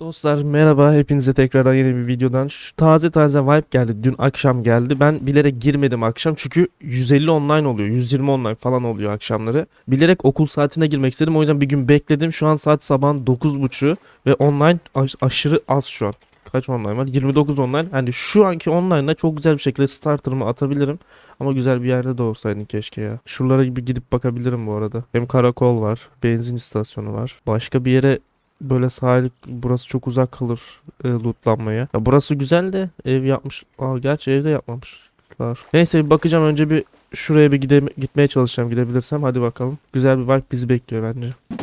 Dostlar merhaba. Hepinize tekrardan yeni bir videodan şu taze taze vibe geldi. Dün akşam geldi. Ben bilerek girmedim akşam çünkü 150 online oluyor 120 online falan oluyor akşamları. Bilerek okul saatine girmek istedim. O yüzden bir gün bekledim. Şu an saat sabahın 9.30 ve online aş- aşırı az şu an. Kaç online var? 29 online. Hani şu anki online'da çok güzel bir şekilde starter'ımı atabilirim. Ama güzel bir yerde de olsaydın keşke ya. Şuralara bir gidip bakabilirim bu arada. Hem karakol var benzin istasyonu var. Başka bir yere böyle sahil burası çok uzak kalır e, lootlanmaya. Ya burası güzel de ev yapmış. Aa, gerçi evde yapmamışlar. Neyse bir bakacağım önce bir şuraya bir gide gitmeye çalışacağım gidebilirsem. Hadi bakalım. Güzel bir vibe bizi bekliyor bence.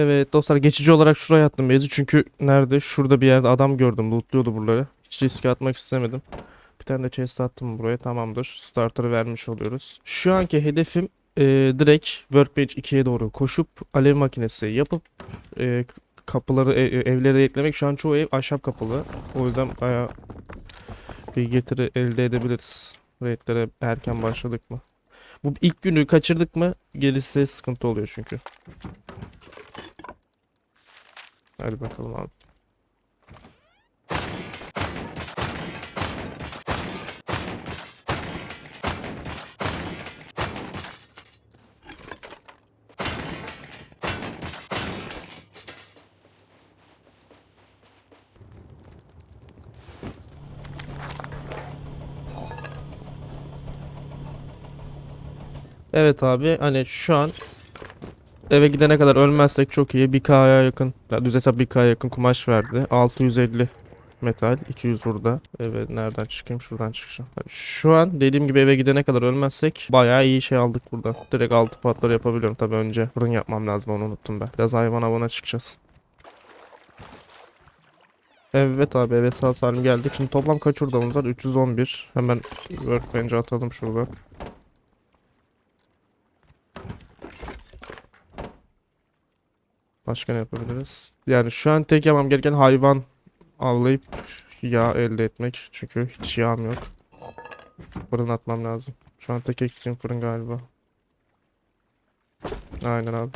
Evet dostlar geçici olarak şuraya attım bezi çünkü nerede? Şurada bir yerde adam gördüm lootluyordu buraları. Hiç riske atmak istemedim. Bir tane de chest attım buraya tamamdır. Starter'ı vermiş oluyoruz. Şu anki hedefim e, direkt Workbench 2'ye doğru koşup alev makinesi yapıp e, kapıları e, e, evlere eklemek. Şu an çoğu ev ahşap kapılı. O yüzden bayağı bir getiri elde edebiliriz. Raidlere erken başladık mı? Bu ilk günü kaçırdık mı gerisi sıkıntı oluyor çünkü. Hadi bakalım abi. Evet abi hani şu an eve gidene kadar ölmezsek çok iyi. 1K'ya yakın, ya düz hesap 1K'ya yakın kumaş verdi. 650 metal, 200 burada. Evet nereden çıkayım? Şuradan çıkacağım. Şu an dediğim gibi eve gidene kadar ölmezsek bayağı iyi şey aldık buradan. Direkt altı patları yapabiliyorum tabii önce. Fırın yapmam lazım onu unuttum ben. Biraz hayvan avına çıkacağız. Evet abi eve sağ salim geldik. Şimdi toplam kaç hurdamız var? 311. Hemen workbench'e atalım şurada. Başka ne yapabiliriz? Yani şu an tek yapmam gereken hayvan avlayıp yağ elde etmek. Çünkü hiç yağım yok. Fırın atmam lazım. Şu an tek eksiğim fırın galiba. Aynen abi.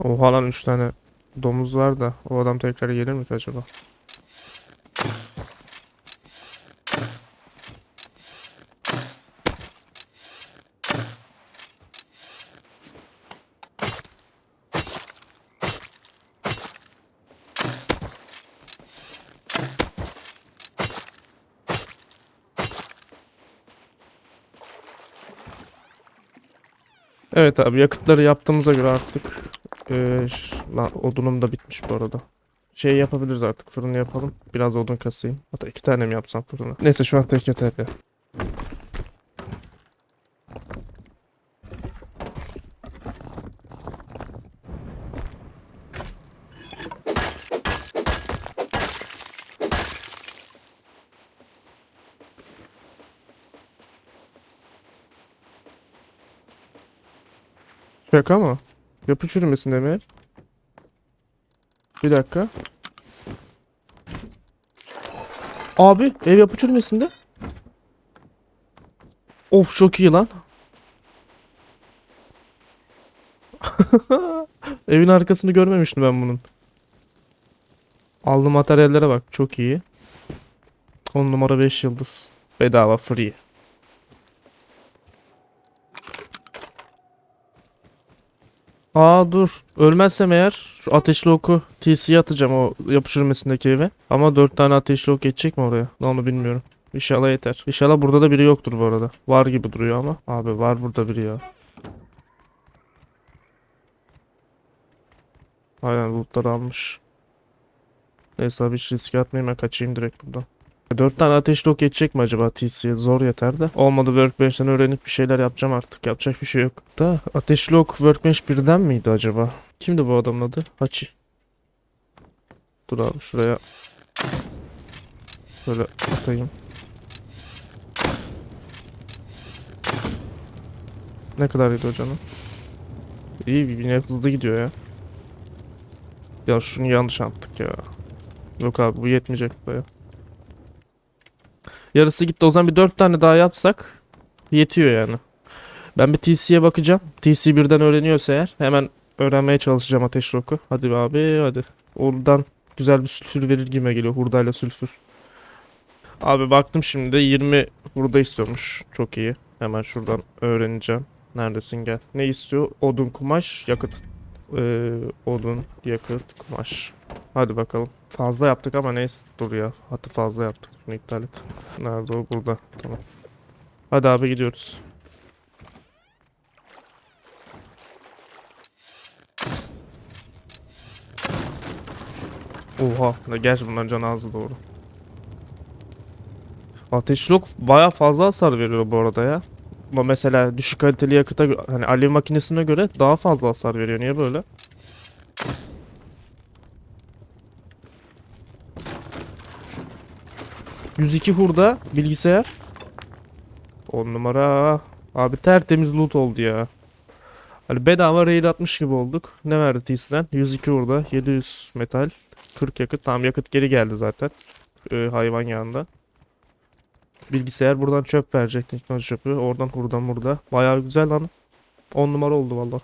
Oha lan 3 tane domuz var da o adam tekrar gelir mi acaba? Evet abi yakıtları yaptığımıza göre artık eee, ş- lan odunum da bitmiş bu arada. Şey yapabiliriz artık fırını yapalım. Biraz odun kasayım. Hatta iki tane mi yapsam fırını? Neyse şu an tek yeter ya. Şaka mı? Yapı çürümesinde mi? Bir dakika. Abi ev yapı çürümesinde. Of çok iyi lan. Evin arkasını görmemiştim ben bunun. Aldığım materyallere bak çok iyi. 10 numara 5 yıldız. Bedava free. Aa dur. Ölmezsem eğer şu ateşli oku TC'ye atacağım o yapışırmesindeki eve. Ama 4 tane ateşli ok geçecek mi oraya? Ne onu bilmiyorum. İnşallah yeter. İnşallah burada da biri yoktur bu arada. Var gibi duruyor ama. Abi var burada biri ya. Aynen lootları almış. Neyse abi hiç riske atmayayım ben kaçayım direkt buradan. 4 tane ateşli ok yetecek mi acaba TC'ye? Zor yeter de. Olmadı Workbench'ten öğrenip bir şeyler yapacağım artık. Yapacak bir şey yok. Da ateşli ok Workbench birden miydi acaba? Kimdi bu adamın adı? Hachi. Dur abi şuraya. Böyle atayım. Ne kadar gidiyor canım? İyi yine hızlı gidiyor ya. Ya şunu yanlış attık ya. Yok abi bu yetmeyecek buraya. Yarısı gitti o zaman bir 4 tane daha yapsak yetiyor yani. Ben bir TC'ye bakacağım. TC birden öğreniyorsa eğer hemen öğrenmeye çalışacağım ateş roku. Hadi be abi hadi. Oradan güzel bir sülfür verir gibime geliyor. Hurdayla sülfür. Abi baktım şimdi de 20 hurda istiyormuş. Çok iyi. Hemen şuradan öğreneceğim. Neredesin gel. Ne istiyor? Odun, kumaş, yakıt. Ee, odun, yakıt, kumaş. Hadi bakalım. Fazla yaptık ama neyse. Dur ya. Hatta fazla yaptık. Şunu iptal et. Nerede o? Burada. Tamam. Hadi abi gidiyoruz. Oha. Gerçi bunların canı azdı doğru. Ateşli ok baya fazla hasar veriyor bu arada ya. Ama mesela düşük kaliteli yakıta hani alev makinesine göre daha fazla hasar veriyor. Niye böyle? ...102 hurda bilgisayar. 10 numara. Abi tertemiz loot oldu ya. Hani bedava raid atmış gibi olduk. Ne verdi T'siden? 102 hurda, 700 metal, 40 yakıt. Tamam yakıt geri geldi zaten. Ee, hayvan yağında. Bilgisayar buradan çöp verecek teknoloji çöpü. Oradan hurdan burada. Bayağı güzel lan. 10 numara oldu valla.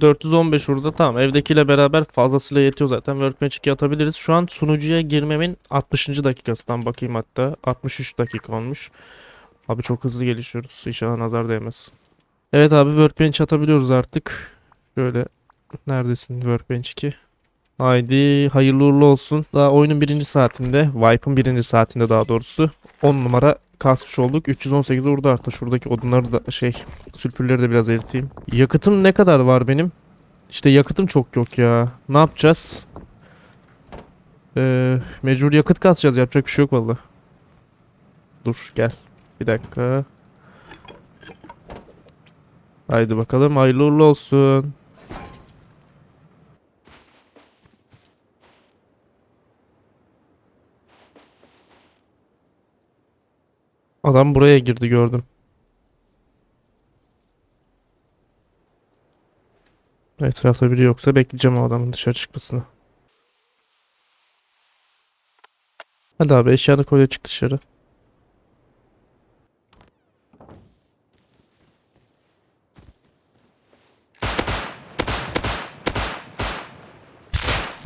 ...415 hurda tamam evdekiyle beraber fazlasıyla yetiyor zaten Workbench 2 atabiliriz. Şu an sunucuya girmemin 60. dakikasından bakayım hatta 63 dakika olmuş. Abi çok hızlı gelişiyoruz İnşallah nazar değmez. Evet abi Workbench atabiliyoruz artık. Şöyle neredesin Workbench 2? Haydi hayırlı uğurlu olsun. Daha oyunun birinci saatinde, Wipe'ın birinci saatinde daha doğrusu 10 numara kasmış olduk. 318 orada arttı. Şuradaki odunları da şey sülfürleri de biraz eriteyim. Yakıtım ne kadar var benim? İşte yakıtım çok yok ya. Ne yapacağız? Ee, mecbur yakıt kasacağız. Yapacak bir şey yok valla. Dur gel. Bir dakika. Haydi bakalım hayırlı uğurlu olsun. Adam buraya girdi gördüm. Etrafta biri yoksa bekleyeceğim o adamın dışarı çıkmasını. Hadi abi eşyanı koy da çık dışarı.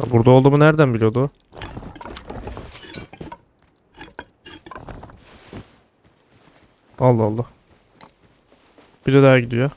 Burada olduğumu nereden biliyordu? Allah Allah. Biri daha gidiyor.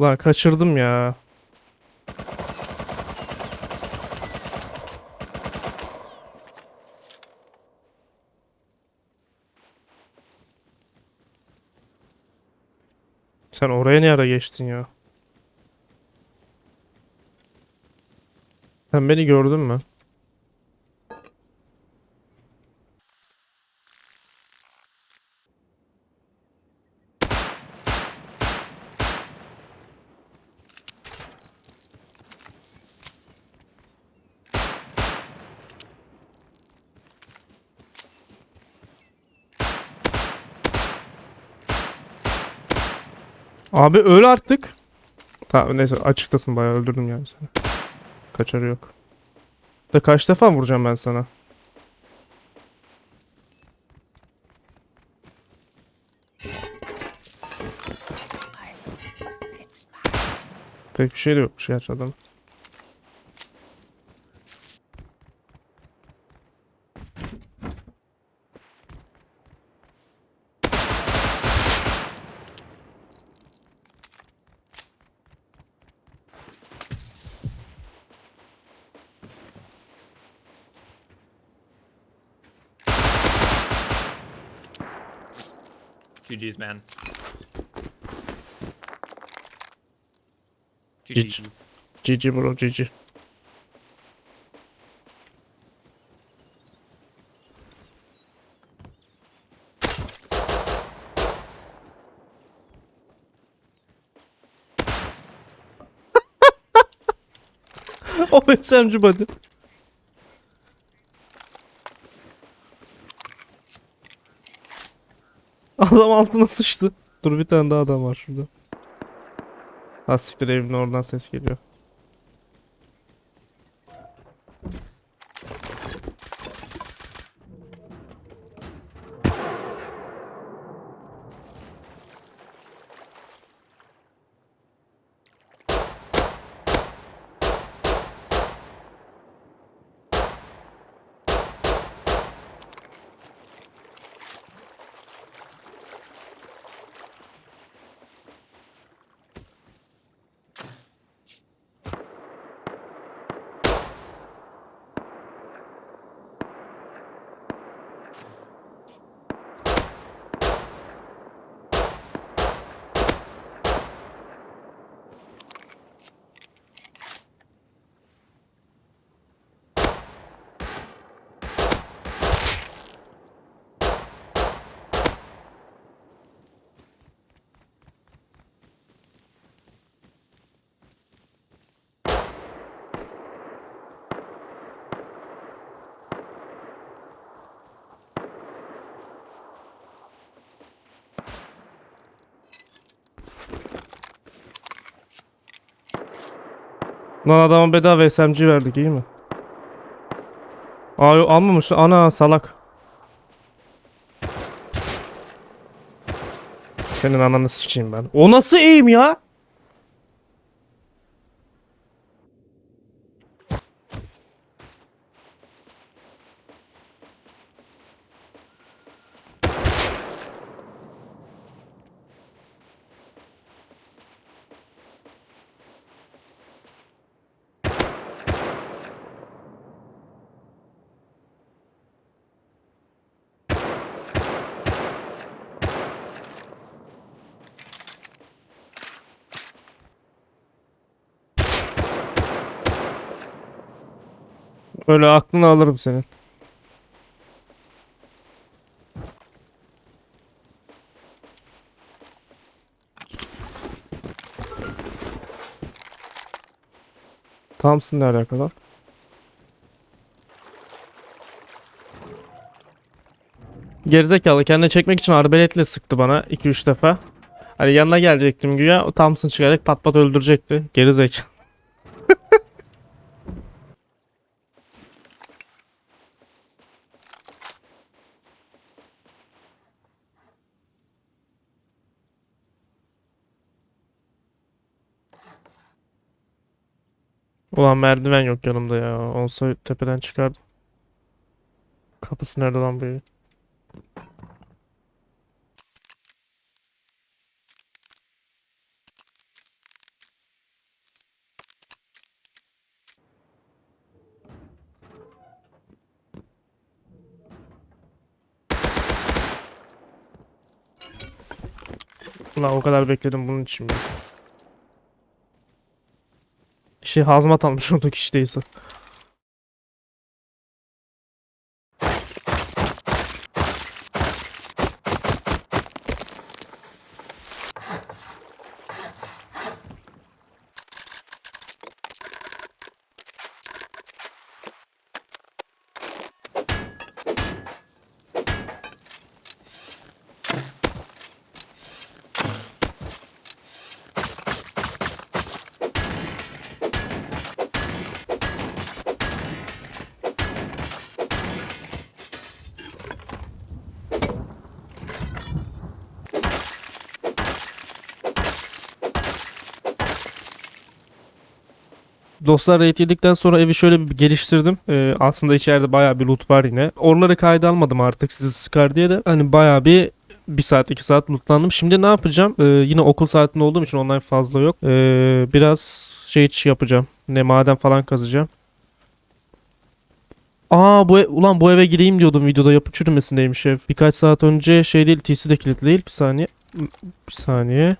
Ulan kaçırdım ya. Sen oraya ne ara geçtin ya? Sen beni gördün mü? Abi öl artık. Tamam neyse açıklasın bayağı öldürdüm yani seni. Kaçarı yok. Da kaç defa vuracağım ben sana? Pek bir şey de yokmuş gerçi adamın. GG. GG bro GG. o SMG body. Adam altına sıçtı. Dur bir tane daha adam var şurada. Ha siktir oradan ses geliyor. Lan adama bedava SMG verdik iyi mi? Aa almamış. Ana salak. Senin ananı sikeyim ben. O nasıl eğim ya? Öyle aklını alırım senin. Thompson ne alakalı? Gerizekalı kendine çekmek için arbeletle sıktı bana 2-3 defa. Hani yanına gelecektim güya o Thompson çıkarak pat pat öldürecekti. Gerizekalı. Ulan merdiven yok yanımda ya. Olsa tepeden çıkardım. Kapısı nerede lan bu evin? Ulan o kadar bekledim bunun için mi? Şey hazmat almış oradaki iş değilse. Dostlar raid yedikten sonra evi şöyle bir geliştirdim. Ee, aslında içeride bayağı bir loot var yine. Oraları kayda almadım artık sizi sıkar diye de. Hani bayağı bir bir saat iki saat lootlandım. Şimdi ne yapacağım? Ee, yine okul saatinde olduğum için online fazla yok. Ee, biraz şey yapacağım. Ne maden falan kazacağım. Aa bu e- ulan bu eve gireyim diyordum videoda yapı çürümesindeymiş ev. Birkaç saat önce şey değil TC de kilitli değil. Bir saniye. Bir saniye.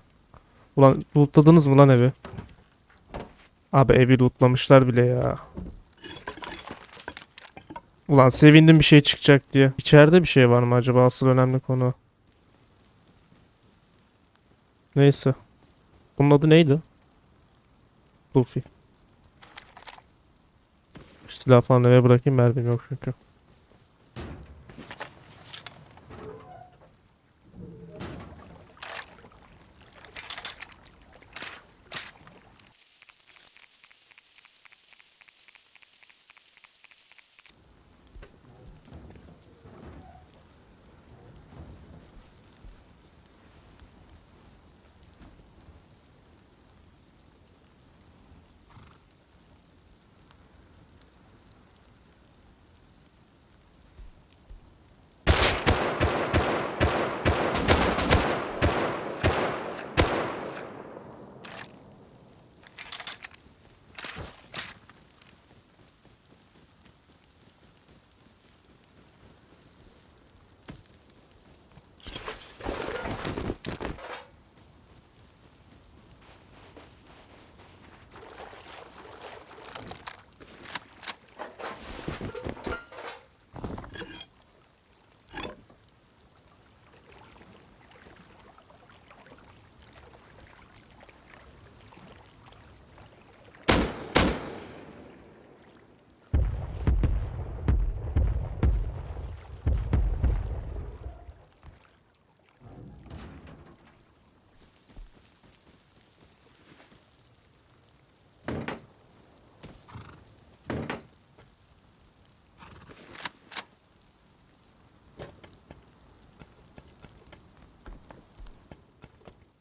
Ulan lootladınız mı lan evi? Abi evi lootlamışlar bile ya. Ulan sevindim bir şey çıkacak diye. İçeride bir şey var mı acaba asıl önemli konu. Neyse. Bunun adı neydi? Luffy. Silah falan eve bırakayım mermim yok çünkü.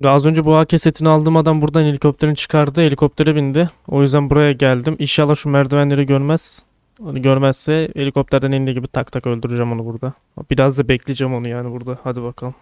Az önce bu AK setini aldığım adam buradan helikopterini çıkardı. Helikoptere bindi. O yüzden buraya geldim. İnşallah şu merdivenleri görmez. Onu görmezse helikopterden indiği gibi tak tak öldüreceğim onu burada. Biraz da bekleyeceğim onu yani burada. Hadi bakalım.